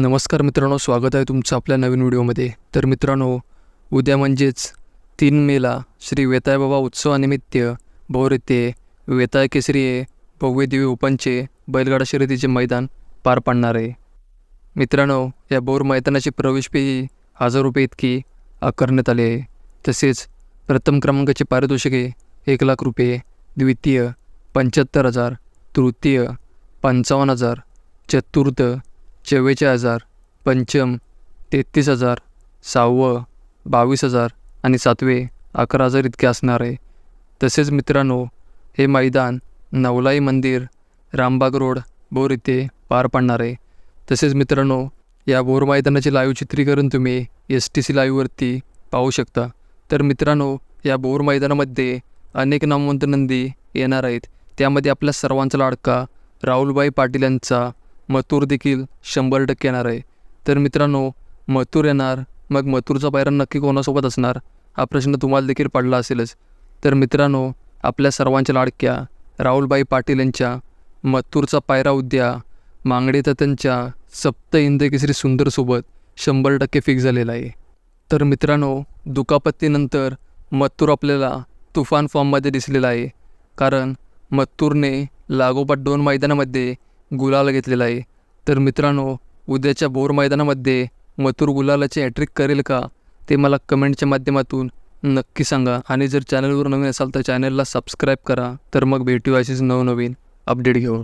नमस्कार मित्रांनो स्वागत आहे तुमचं आपल्या नवीन व्हिडिओमध्ये. तर मित्रांनो उद्या म्हणजेच तीन मेला श्री वेतायबाबा उत्सवानिमित्त भोर येथे वेताय केसरी हे भव्य दिव्य ओपनचे बैलगाडा शर्यतीचे मैदान पार पाडणार आहे. मित्रांनो या बोर मैदानाची प्रवेश फी हजार रुपये इतकी आकारण्यात आली आहे. तसेच प्रथम क्रमांकाचे पारितोषिके एक लाख रुपये द्वितीय पंच्याहत्तर हजार तृतीय पंचावन्न हजार चतुर्थ चव्वेचाळीस हजार पंचम तेहतीस हजार सहावं बावीस हजार आणि सातवे अकरा हजार इतके असणार. आहे तसेच मित्रांनो हे मैदान नवलाई मंदिर रामबाग रोड बोर इथे पार पडणार. आहे तसेच मित्रांनो या बोर मैदानाचे लाईव्ह चित्रीकरण तुम्ही एस टी सी लाईव्हवरती पाहू शकता. तर मित्रांनो या बोर मैदानामध्ये अनेक नामवंत नंदी येणार आहेत. त्यामध्ये आपल्या सर्वांचा लाडका राहुलबाई पाटील यांचा मतूर देखील शंभर टक्के येणार आहे. तर मित्रांनो मतूर येणार मग मथूरचा पायरा नक्की कोणासोबत असणार? हा प्रश्न तुम्हाला देखील पडला असेलच. तर मित्रांनो आपल्या सर्वांच्या लाडक्या राहुलबाई पाटील यांच्या मतूरचा पायरा उद्या मांगडे तर त्यांच्या सप्त इंदकेसरी सुंदरसोबत शंभर टक्के फिक्स झालेला आहे. तर मित्रांनो दुखापत्तीनंतर मत्तूर आपल्याला तुफान फॉर्ममध्ये दिसलेला आहे. कारण मत्तूरने लागोपाठ दोन मैदानामध्ये गुलाल घेतलेला आहे. तर मित्रांनो उद्याच्या बोर मैदानामध्ये मथुर गुलालाचे हॅट्रिक करेल का ते मला कमेंटच्या माध्यमातून नक्की सांगा. आणि जर चॅनलवर नवीन असाल तर चॅनलला सबस्क्राईब करा. तर मग भेटू अशीच नवनवीन अपडेट घेऊन.